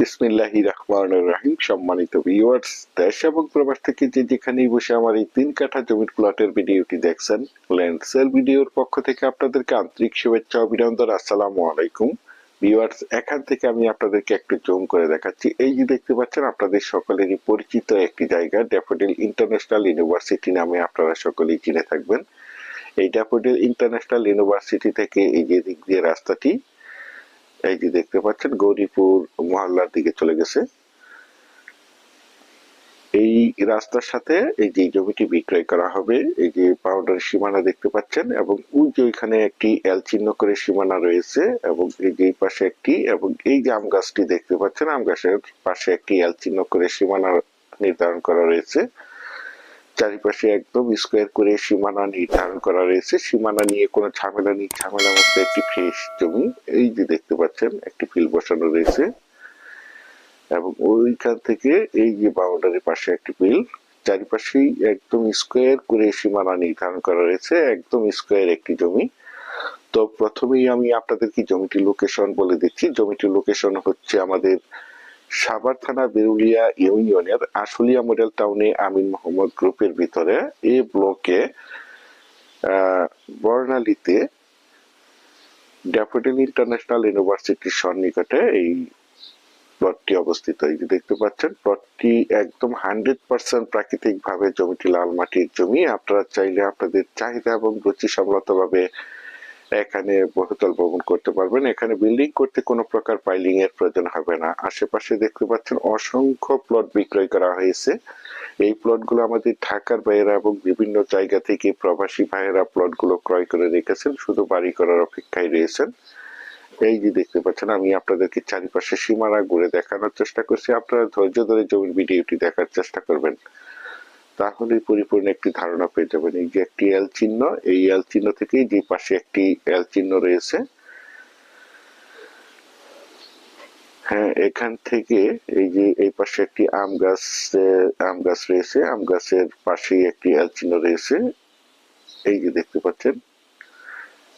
বিসমিল্লাহি রহমান রাহিম। সম্মানিত ভিউয়ার্স দেশ এবং প্রবাস থেকে যে যেখানেই বসে আমার এই তিন কাঠা জমির প্লটের ভিডিওটি দেখছেন ল্যান্ড সেল ভিডিওর পক্ষ থেকে আপনাদেরকে আন্তরিক শুভেচ্ছা, অভিনন্দন, আসসালামু আলাইকুম। ভিউয়ার্স এখান থেকে আমি আপনাদেরকে একটু জুম করে দেখাচ্ছি। এই যে দেখতে পাচ্ছেন, আপনাদের সকলেরই পরিচিত একটি জায়গা ড্যাফোডিল ইন্টারন্যাশনাল ইউনিভার্সিটি নামে আপনারা সকলেই চিনে থাকবেন। এই ড্যাফোডিল ইন্টারন্যাশনাল ইউনিভার্সিটি থেকে এই যে দিক দিয়ে রাস্তাটি এই যে দেখতে পাচ্ছেন, গৌরীপুর মহল্লার দিকে চলে গেছে। এই রাস্তার সাথে এই যে জমিটি বিক্রয় করা হবে, এই যে বাউন্ডারি সীমানা দেখতে পাচ্ছেন, এবং ওই যে ওইখানে একটি এল চিহ্ন করে সীমানা রয়েছে, এবং এই যে পাশে একটি, এবং এই যে আম গাছটি দেখতে পাচ্ছেন, আম গাছের পাশে একটি এল চিহ্ন করে সীমানা নির্ধারণ করা রয়েছে। চারিপাশে একদম স্কোয়ার করে সীমানা নির্ধারণ করা রয়েছে। সীমানা নিয়ে কোনো ঝামেলা নেই। ঝামেলার মধ্যে একটি ফ্রেশ জমি, এই যে দেখতে পাচ্ছেন, একটি ফিল বসানো রয়েছে। এবং ওইখান থেকে এই যে বাউন্ডারির পাশে একটি বিল চারিপাশেই একদম স্কোয়ার করে সীমানা নির্ধারণ করা রয়েছে। একদম স্কোয়ার একটি জমি। তো প্রথমেই আমি আপনাদেরকে জমিটির লোকেশন বলে দিচ্ছি। জমিটির লোকেশন হচ্ছে আমাদের সাভার থানা বেরুলিয়া ইউনিয়নের আশুলিয়া মডেল টাউনে আমিন মোহাম্মদ গ্রুপের ভিতরে এই ব্লকে বর্ণালীতে ড্যাফোডিল ইন্টারন্যাশনাল ইউনিভার্সিটির সন্নিকটে এই প্লটটি অবস্থিত। এই যে দেখতে পাচ্ছেন প্লটটি একদম হান্ড্রেড পার্সেন্ট প্রাকৃতিক ভাবে জমিটি লাল মাটির জমি। আপনারা চাইলে আপনাদের চাহিদা এবং রুচি সম্মত ভাবে এখানে বহুতল ভবন করতে পারবেন। এখানে বিল্ডিং করতে কোনো প্রকার পাইলিং এর প্রয়োজন হবে না। আশেপাশে দেখতে পাচ্ছেন অসংখ্য প্লট বিক্রয় করা হয়েছে। এই প্লটগুলো আমাদের ঢাকার বাইরে এবং বিভিন্ন জায়গা থেকে প্রবাসী ভাইয়েরা প্লটগুলো ক্রয় করে রেখেছেন। শুধু বাড়ি করার অপেক্ষায় রয়েছেন। এই যে দেখতে পাচ্ছেন, আমি আপনাদেরকে চারিপাশে সীমানা ঘুরে দেখানোর চেষ্টা করছি। আপনারা ধৈর্য ধরে জমির ভিডিওটি দেখার চেষ্টা করবেন। তাহলেই পরিপূর্ণ একটি ধারণা পেয়ে যাবেন এই যে একটি এল চিহ্ন, এই এল চিহ্ন থেকেই যে পাশে একটি এল চিহ্ন রয়েছে। হ্যাঁ এখান থেকে এই যে এই পাশে একটি আম গাছ আম গাছ রয়েছে, আম গাছের পাশেই একটি এল চিহ্ন রয়েছে। এই যে দেখতে পাচ্ছেন,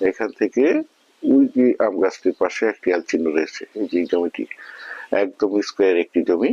এখান থেকে ওই যে আম গাছটির পাশে একটি এল চিহ্ন রয়েছে। এই যে জমিটি, একদম স্কোয়ার একটি জমি।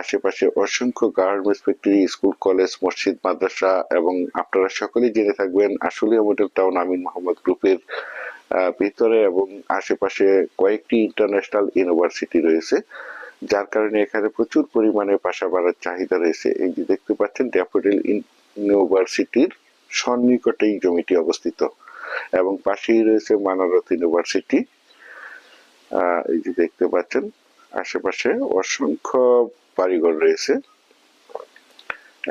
আশেপাশে অসংখ্য গার্মেন্টস ফ্যাক্টরি, স্কুল, কলেজ, মসজিদ, মাদ্রাসা এবং আপনারা সকলেই জেনে থাকবেন আশুলিয়া মডেল টাউন আমিন মোহাম্মদ গ্রুপের ভিতরে এবং আশেপাশে কয়েকটি ইন্টারন্যাশনাল ইউনিভার্সিটি রয়েছে, যার কারণে এখানে প্রচুর পরিমাণে বাসা বাড়ার চাহিদা রয়েছে। এই যে দেখতে পাচ্ছেন, ড্যাফোডিল ইউনিভার্সিটির সন্নিকটে এই জমিটি অবস্থিত এবং পাশেই রয়েছে মানারত ইউনিভার্সিটি। এই যে দেখতে পাচ্ছেন, আশেপাশে অসংখ্য বাড়িঘর রয়েছে।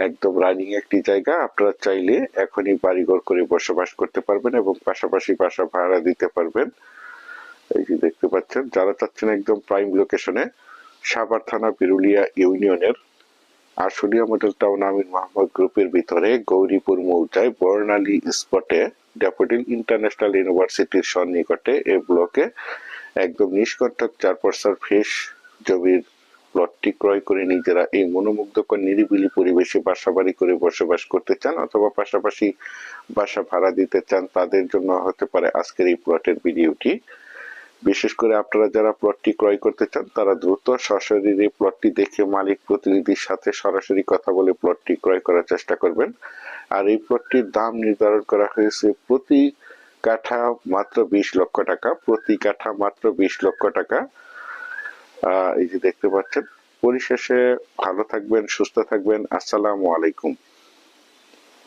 একদম রানিং একটি জায়গা। আপনারা চাইলে এখনই বাড়িঘর করে বসবাস করতে পারবেন এবং পাশাপাশি বাসা ভাড়া দিতে পারবেন। এই যে দেখতে পাচ্ছেন, যারা চাচ্ছেন একদম প্রাইম লোকেশনে সাভার থানা বিরুলিয়া ইউনিয়নের আশুলিয়া মডেল টাউন আমিন মোহাম্মদ গ্রুপের ভিতরে গৌরীপুর মৌজায় বর্ণালী স্পটে ড্যাফোডিল ইন্টারন্যাশনাল ইউনিভার্সিটির সন্নিকটে এ ব্লকে একদম নিষ্কণ্টক চার পার্সার ফ্রেশ জমির প্লটটি ক্রয় করে নিজেরা এই মনোমুগ্ধকর, নিরিবিলি পরিবেশে বাসা বাড়ি করে বসবাস করতে চান অথবা পাশাপাশি বাসা ভাড়া দিতে চান, তাদের জন্য হতে পারে আজকের এই প্লটের ভিডিওটি। বিশেষ করে আপনারা যারা প্লটটি ক্রয় করতে চান, তারা দ্রুত সশরীরে প্লটটি দেখে মালিক প্রতিনিধির সাথে সরাসরি কথা বলে প্লটটি ক্রয় করার চেষ্টা করবেন। আর এই প্লটটির দাম নির্ধারণ করা হয়েছে প্রতি কাঠা মাত্র বিশ লক্ষ টাকা, প্রতি কাঠা মাত্র বিশ লক্ষ টাকা। এই যে দেখতে পাচ্ছেন। পরিশেষে ভালো থাকবেন সুস্থ থাকবেন। আসসালামু আলাইকুম।